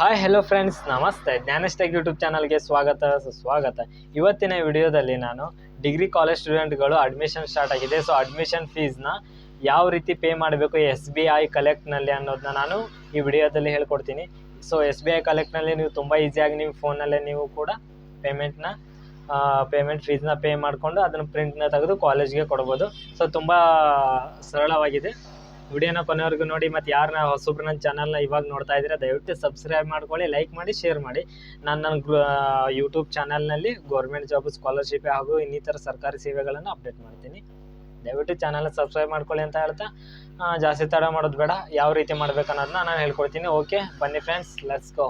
Hi hello friends ನಮಸ್ತೆ. ಜ್ಞಾನಸ್ಟೆಕ್ YouTube ಚಾನಲ್ಗೆ ಸ್ವಾಗತ. ಸುಸ್ವಾಗತ. ಇವತ್ತಿನ ವಿಡಿಯೋದಲ್ಲಿ ನಾನು ಡಿಗ್ರಿ ಕಾಲೇಜ್ ಸ್ಟೂಡೆಂಟ್ಗಳು ಅಡ್ಮಿಷನ್ ಸ್ಟಾರ್ಟ್ ಆಗಿದೆ. ಸೊ ಅಡ್ಮಿಷನ್ ಫೀಸ್ನ ಯಾವ ರೀತಿ ಪೇ ಮಾಡಬೇಕು ಎಸ್ ಬಿ ಐ ಕಲೆಕ್ಟ್ನಲ್ಲಿ ಅನ್ನೋದನ್ನ ನಾನು ಈ ವಿಡಿಯೋದಲ್ಲಿ ಹೇಳ್ಕೊಡ್ತೀನಿ. ಸೊ ಎಸ್ ಬಿ ಐ ಕಲೆಕ್ಟ್ನಲ್ಲಿ ನೀವು ತುಂಬ ಈಸಿಯಾಗಿ ನೀವು ಫೋನಲ್ಲೇ ನೀವು ಕೂಡ ಪೇಮೆಂಟ್ನ ಪೇಮೆಂಟ್ ಫೀಸ್ನ ಪೇ ಮಾಡಿಕೊಂಡು ಅದನ್ನು ಪ್ರಿಂಟ್ನ ತೆಗೆದು ಕಾಲೇಜ್ಗೆ ಕೊಡ್ಬೋದು. ಸೊ ತುಂಬ ಸರಳವಾಗಿದೆ. ವಿಡಿಯೋನ ಕೊನೆವರೆಗೂ ನೋಡಿ ಮತ್ತು ಯಾರನ್ನ ಹೊಸಬ್ರು ನನ್ನ ಚಾನಲ್ನ ಇವಾಗ ನೋಡ್ತಾ ಇದ್ದೀರಾ, ದಯವಿಟ್ಟು ಸಬ್ಸ್ಕ್ರೈಬ್ ಮಾಡ್ಕೊಳ್ಳಿ ಲೈಕ್ ಮಾಡಿ ಶೇರ್ ಮಾಡಿ. ನಾನು ನನ್ನ ಯೂಟ್ಯೂಬ್ ಚಾನಲ್ನಲ್ಲಿ ಗೌರ್ಮೆಂಟ್ ಜಾಬ್ ಸ್ಕಾಲರ್ಶಿಪ್ ಹಾಗೂ ಇನ್ನಿತರ ಸರ್ಕಾರಿ ಸೇವೆಗಳನ್ನು ಅಪ್ಡೇಟ್ ಮಾಡ್ತೀನಿ. ದಯವಿಟ್ಟು ಚಾನಲ್ನ ಸಬ್ಸ್ಕ್ರೈಬ್ ಮಾಡ್ಕೊಳ್ಳಿ ಅಂತ ಹೇಳ್ತಾ ಜಾಸ್ತಿ ತಡ ಮಾಡೋದು ಬೇಡ, ಯಾವ ರೀತಿ ಮಾಡ್ಬೇಕು ಅನ್ನೋದನ್ನ ನಾನು ಹೇಳ್ಕೊಡ್ತೀನಿ. ಓಕೆ ಬನ್ನಿ ಫ್ರೆಂಡ್ಸ್ ಲೆಟ್ಸ್ ಗೋ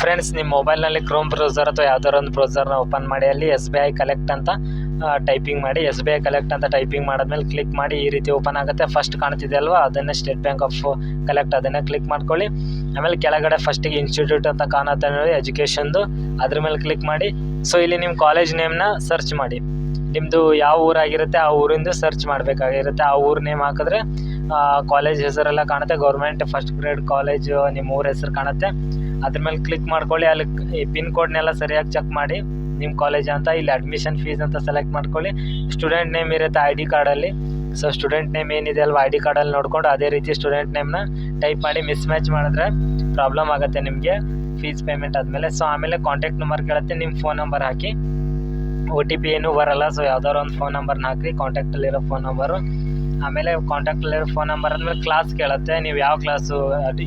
ಫ್ರೆಂಡ್ಸ್ ನಿಮ್ಮ ಮೊಬೈಲ್ನಲ್ಲಿ ಕ್ರೋಮ್ ಬ್ರೌಸರ್ ಅಥವಾ ಯಾವ್ದಾರೊಂದು ಬ್ರೌಸರ್ನ ಓಪನ್ ಮಾಡಿ, ಅಲ್ಲಿ ಎಸ್ ಬಿ ಐ ಕಲೆಕ್ಟ್ ಅಂತ ಟೈಪಿಂಗ್ ಮಾಡಿ ಎಸ್ ಬಿ ಐ ಕಲೆಕ್ಟ್ ಅಂತ ಟೈಪಿಂಗ್ ಮಾಡಿದ್ಮೇಲೆ ಕ್ಲಿಕ್ ಮಾಡಿ ಈ ರೀತಿ ಓಪನ್ ಆಗುತ್ತೆ. ಫಸ್ಟ್ ಕಾಣ್ತಿದೆ ಅಲ್ವಾ? ಅದನ್ನೇ ಸ್ಟೇಟ್ ಬ್ಯಾಂಕ್ ಆಫ್ ಕಲೆಕ್ಟ್ ಅದನ್ನೇ ಕ್ಲಿಕ್ ಮಾಡ್ಕೊಳ್ಳಿ. ಆಮೇಲೆ ಕೆಳಗಡೆ ಫಸ್ಟಿಗೆ ಇನ್ಸ್ಟಿಟ್ಯೂಟ್ ಅಂತ ಕಾಣುತ್ತೆ ನೋಡಿ ಎಜುಕೇಷನ್ದು ಅದ್ರ ಮೇಲೆ ಕ್ಲಿಕ್ ಮಾಡಿ. ಸೊ ಇಲ್ಲಿ ನಿಮ್ಮ ಕಾಲೇಜ್ ನೇಮ್ನ ಸರ್ಚ್ ಮಾಡಿ. ನಿಮ್ಮದು ಯಾವ ಊರಾಗಿರುತ್ತೆ, ಆ ಊರಿಂದ ಸರ್ಚ್ ಮಾಡಬೇಕಾಗಿರುತ್ತೆ. ಆ ಊರ ನೇಮ್ ಹಾಕಿದ್ರೆ ಕಾಲೇಜ್ ಹೆಸರೆಲ್ಲ ಕಾಣುತ್ತೆ. ಗೌರ್ಮೆಂಟ್ ಫಸ್ಟ್ ಗ್ರೇಡ್ ಕಾಲೇಜ್ ನಿಮ್ಮ ಊರ ಹೆಸರು ಕಾಣುತ್ತೆ. ಅದ್ರ ಮೇಲೆ ಕ್ಲಿಕ್ ಮಾಡ್ಕೊಳ್ಳಿ. ಅಲ್ಲಿ ಪಿನ್ ಕೋಡ್ನೆಲ್ಲ ಸರಿಯಾಗಿ ಚೆಕ್ ಮಾಡಿ. ನಿಮ್ಮ ಕಾಲೇಜ್ ಅಂತ ಇಲ್ಲಿ ಅಡ್ಮಿಷನ್ ಫೀಸ್ ಅಂತ ಸೆಲೆಕ್ಟ್ ಮಾಡ್ಕೊಳ್ಳಿ. ಸ್ಟೂಡೆಂಟ್ ನೇಮ್ ಇರುತ್ತೆ ಐ ಡಿ ಕಾರ್ಡಲ್ಲಿ ಸೊ ಸ್ಟೂಡೆಂಟ್ ನೇಮ್ ಏನಿದೆ ಅಲ್ವಾ ಐ ಡಿ ಕಾರ್ಡಲ್ಲಿ ನೋಡ್ಕೊಂಡು ಅದೇ ರೀತಿ ಸ್ಟೂಡೆಂಟ್ ನೇಮ್ನ ಟೈಪ್ ಮಾಡಿ ಮಿಸ್ ಮ್ಯಾಚ್ ಮಾಡಿದ್ರೆ ಪ್ರಾಬ್ಲಮ್ ಆಗುತ್ತೆ ನಿಮಗೆ ಫೀಸ್ ಪೇಮೆಂಟ್ ಆದಮೇಲೆ. ಸೊ ಆಮೇಲೆ ಕಾಂಟ್ಯಾಕ್ಟ್ ನಂಬರ್ ಕೇಳುತ್ತೆ ನಿಮ್ಮ ಫೋನ್ ನಂಬರ್ ಹಾಕಿ. ಒ ಟಿ ಪಿ ಏನೂ ಬರಲ್ಲ ಸೊ ಯಾವ್ದಾದ್ರು ಒಂದು ಫೋನ್ ನಂಬರ್ನ ಹಾಕಿ ಕಾಂಟ್ಯಾಕ್ಟಲ್ಲಿರೋ ಫೋನ್ ನಂಬರು ಆಮೇಲೆ ಕಾಂಟ್ಯಾಕ್ಟಲ್ಲಿರೋ ಫೋನ್ ನಂಬರ್ ಆದಮೇಲೆ ಕ್ಲಾಸ್ ಕೇಳುತ್ತೆ. ನೀವು ಯಾವ ಕ್ಲಾಸು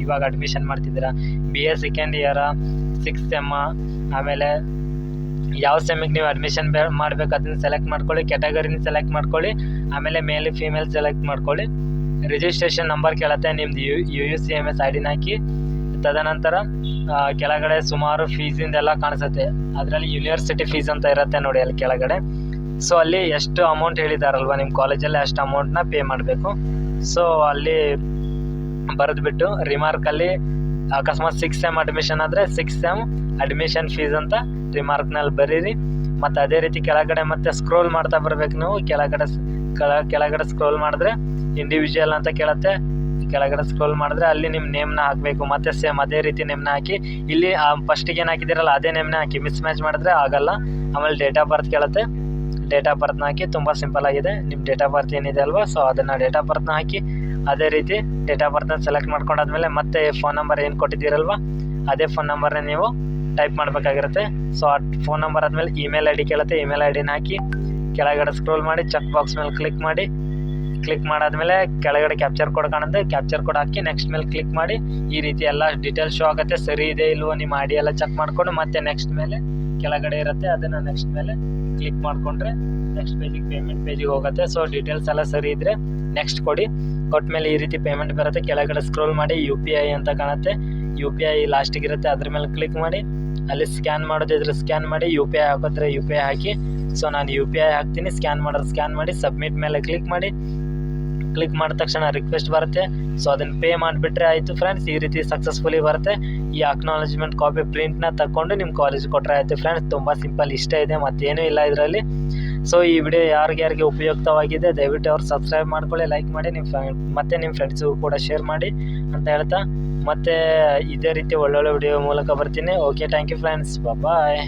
ಇವಾಗ ಅಡ್ಮಿಷನ್ ಮಾಡ್ತಿದ್ದೀರಾ? B A second year six ಎಮ್ಮ ಆಮೇಲೆ ಯಾವ ಸೆಮ್ಮಿಗೆ ನೀವು ಅಡ್ಮಿಷನ್ ಬೇ, ಮಾಡ್ಬೇಕು, ಅದನ್ನ ಸೆಲೆಕ್ಟ್ ಮಾಡ್ಕೊಳ್ಳಿ ಕ್ಯಾಟಗರಿನ ಸೆಲೆಕ್ಟ್ ಮಾಡ್ಕೊಳ್ಳಿ, ಆಮೇಲೆ ಮೇಲ್ ಫೀಮೇಲ್ ಸೆಲೆಕ್ಟ್ ಮಾಡ್ಕೊಳ್ಳಿ. ರಿಜಿಸ್ಟ್ರೇಷನ್ ನಂಬರ್ ಕೇಳತ್ತೆ, ನಿಮ್ದು U U U C M S I ಡಿನ ಹಾಕಿ. ತದನಂತರ ಕೆಳಗಡೆ ಸುಮಾರು ಫೀಸಿಂದೆಲ್ಲ ಕಾಣಿಸುತ್ತೆ. ಅದರಲ್ಲಿ ಯೂನಿವರ್ಸಿಟಿ ಫೀಸ್ ಅಂತ ಇರುತ್ತೆ ನೋಡಿ ಅಲ್ಲಿ ಕೆಳಗಡೆ. ಸೊ ಅಲ್ಲಿ ಎಷ್ಟು ಅಮೌಂಟ್ ಹೇಳಿದಾರಲ್ವ ನಿಮ್ಮ ಕಾಲೇಜಲ್ಲಿ ಅಷ್ಟು ಅಮೌಂಟ್ನ ಪೇ ಮಾಡಬೇಕು. ಸೊ ಅಲ್ಲಿ ಬರೆದ್ಬಿಟ್ಟು ರಿಮಾರ್ಕಲ್ಲಿ ಅಕಸ್ಮಾತ್ ಸಿಕ್ಸ್ ಸೆಮ್ ಅಡ್ಮಿಷನ್ ಆದರೆ ಸಿಕ್ಸ್ ಸೆಮ್ ಅಡ್ಮಿಷನ್ ಫೀಸ್ ಅಂತ ರಿಮಾರ್ಕ್ನಲ್ಲಿ ಬರೀರಿ. ಮತ್ತು ಅದೇ ರೀತಿ ಕೆಳಗಡೆ ಮತ್ತೆ ಸ್ಕ್ರೋಲ್ ಮಾಡ್ತಾ ಬರ್ಬೇಕು ನೀವು. ಕೆಳಗಡೆ ಕೆಳಗಡೆ ಸ್ಕ್ರೋಲ್ ಮಾಡಿದ್ರೆ ಇಂಡಿವಿಜುವಲ್ ಅಂತ ಕೇಳುತ್ತೆ. ಕೆಳಗಡೆ ಸ್ಕ್ರೋಲ್ ಮಾಡಿದ್ರೆ ಅಲ್ಲಿ ನಿಮ್ಮ ನೇಮ್ನ ಹಾಕಬೇಕು. ಮತ್ತೆ ಸೇಮ್ ಅದೇ ರೀತಿ ನೇಮ್ನ ಹಾಕಿ. ಇಲ್ಲಿ ಫಸ್ಟಿಗೆ ಏನು ಹಾಕಿದಿರಲ್ಲ ಅದೇ ನೇಮ್ನ ಹಾಕಿ. ಮಿಸ್ ಮ್ಯಾಚ್ ಮಾಡಿದ್ರೆ ಆಗಲ್ಲ. ಆಮೇಲೆ ಡೇಟ್ ಆಫ್ ಬರ್ತ್ ಕೇಳುತ್ತೆ. ಡೇಟ್ ಆಫ್ ಬರ್ತ್ನ ಹಾಕಿ ತುಂಬ ಸಿಂಪಲ್ ಆಗಿದೆ. ನಿಮ್ಮ ಡೇಟ್ ಆಫ್ ಬರ್ತ್ ಏನಿದೆ ಅಲ್ವಾ? ಸೊ ಅದನ್ನು ಡೇಟ್ ಆಫ್ ಬರ್ತ್ನ ಹಾಕಿ ಅದೇ ರೀತಿ ಡೇಟ್ ಆಫ್ ಬರ್ತ್ನ ಸೆಲೆಕ್ಟ್ ಮಾಡ್ಕೊಂಡಾದ್ಮೇಲೆ ಮತ್ತೆ ಫೋನ್ ನಂಬರ್ ಏನು ಕೊಟ್ಟಿದ್ದೀರಲ್ವ? ಅದೇ ಫೋನ್ ನಂಬರ್ನ ನೀವು ಟೈಪ್ ಮಾಡಬೇಕಾಗಿರುತ್ತೆ. ಸೊ ಆ ಫೋನ್ ನಂಬರ್ ಆದಮೇಲೆ ಇಮೇಲ್ ಐ ಡಿ ಕೇಳುತ್ತೆ. ಇಮೇಲ್ ಐ ಡಿನ ಹಾಕಿ ಕೆಳಗಡೆ ಸ್ಕ್ರೋಲ್ ಮಾಡಿ ಚೆಕ್ ಬಾಕ್ಸ್ ಮೇಲೆ ಕ್ಲಿಕ್ ಮಾಡಿ ಕ್ಲಿಕ್ ಮಾಡಾದ್ಮೇಲೆ ಕೆಳಗಡೆ ಕ್ಯಾಪ್ಚರ್ ಕೋಡ್ ಕಾಣುತ್ತೆ. ಕ್ಯಾಪ್ಚರ್ ಕೋಡ್ ಹಾಕಿ ನೆಕ್ಸ್ಟ್ ಮೇಲೆ ಕ್ಲಿಕ್ ಮಾಡಿ ಈ ರೀತಿ ಎಲ್ಲ ಡೀಟೇಲ್ಸ್ ಶೋ ಆಗುತ್ತೆ. ಸರಿ ಇದೆ ಇಲ್ವೋ, ನಿಮ್ಮ ಐ ಡಿ ಎಲ್ಲ ಚೆಕ್ ಮಾಡಿಕೊಂಡು ಮತ್ತೆ ನೆಕ್ಸ್ಟ್ ಮೇಲೆ ಕೆಳಗಡೆ ಇರುತ್ತೆ, ಅದನ್ನು ನೆಕ್ಸ್ಟ್ ಮೇಲೆ ಕ್ಲಿಕ್ ಮಾಡಿಕೊಂಡ್ರೆ ನೆಕ್ಸ್ಟ್ ಪೇಜಿಗೆ ಪೇಮೆಂಟ್ ಪೇಜಿಗೆ ಹೋಗುತ್ತೆ. ಸೊ ಡೀಟೇಲ್ಸ್ ಎಲ್ಲ ಸರಿ ಇದ್ದರೆ ನೆಕ್ಸ್ಟ್ ಕೊಡಿ. ಕೊಟ್ಟ ಮೇಲೆ ಈ ರೀತಿ ಪೇಮೆಂಟ್ ಬರುತ್ತೆ. ಕೆಳಗಡೆ ಸ್ಕ್ರೋಲ್ ಮಾಡಿ ಯು ಪಿ ಐ ಅಂತ ಕಾಣುತ್ತೆ. ಯು ಪಿ ಐ ಲಾಸ್ಟಿಗೆ ಇರುತ್ತೆ. ಅದ್ರ ಮೇಲೆ ಕ್ಲಿಕ್ ಮಾಡಿ. ಅಲ್ಲಿ ಸ್ಕ್ಯಾನ್ ಮಾಡೋದಿದ್ರೆ ಸ್ಕ್ಯಾನ್ ಮಾಡಿ. ಯು ಪಿ ಐ ಹಾಕೋದ್ರೆ ಯು ಪಿ ಐ ಹಾಕಿ. ಸೊ ನಾನು ಯು ಪಿ ಐ ಹಾಕ್ತೀನಿ. ಸ್ಕ್ಯಾನ್ ಮಾಡೋದು ಸ್ಕ್ಯಾನ್ ಮಾಡಿ. ಸಬ್ಮಿಟ್ ಮೇಲೆ ಕ್ಲಿಕ್ ಮಾಡಿ. ಕ್ಲಿಕ್ ಮಾಡಿದ ತಕ್ಷಣ ರಿಕ್ವೆಸ್ಟ್ ಬರುತ್ತೆ. ಸೊ ಅದನ್ನು ಪೇ ಮಾಡಿಬಿಟ್ರೆ ಆಯಿತು ಫ್ರೆಂಡ್ಸ್ ಈ ರೀತಿ ಸಕ್ಸಸ್ಫುಲಿ ಬರುತ್ತೆ. ಈ ಅಕ್ನಾಲಜ್ಮೆಂಟ್ ಕಾಪಿ ಪ್ರಿಂಟ್ನ ತಗೊಂಡು ನಿಮ್ಮ ಕಾಲೇಜ್ ಕೊಟ್ಟರೆ ಆಯಿತು ಫ್ರೆಂಡ್ಸ್ ತುಂಬ ಸಿಂಪಲ್ ಇಷ್ಟ ಇದೆ, ಮತ್ತೇನೂ ಇಲ್ಲ ಇದರಲ್ಲಿ. ಸೊ ಈ ವಿಡಿಯೋ ಯಾರಿಗೆ ಯಾರಿಗೆ ಉಪಯುಕ್ತವಾಗಿದೆ, ದಯವಿಟ್ಟು ಅವ್ರು ಸಬ್ಸ್ಕ್ರೈಬ್ ಮಾಡ್ಕೊಳ್ಳಿ ಲೈಕ್ ಮಾಡಿ ನಿಮ್ಮ ಮತ್ತೆ ಮತ್ತು ನಿಮ್ಮ ಫ್ರೆಂಡ್ಸಿಗೂ ಕೂಡ ಶೇರ್ ಮಾಡಿ ಅಂತ ಹೇಳ್ತಾ. ಮತ್ತೆ ಇದೇ ರೀತಿ ಒಳ್ಳೊಳ್ಳೆ ವಿಡಿಯೋ ಮೂಲಕ ಬರ್ತೀನಿ. Okay thank you friends bye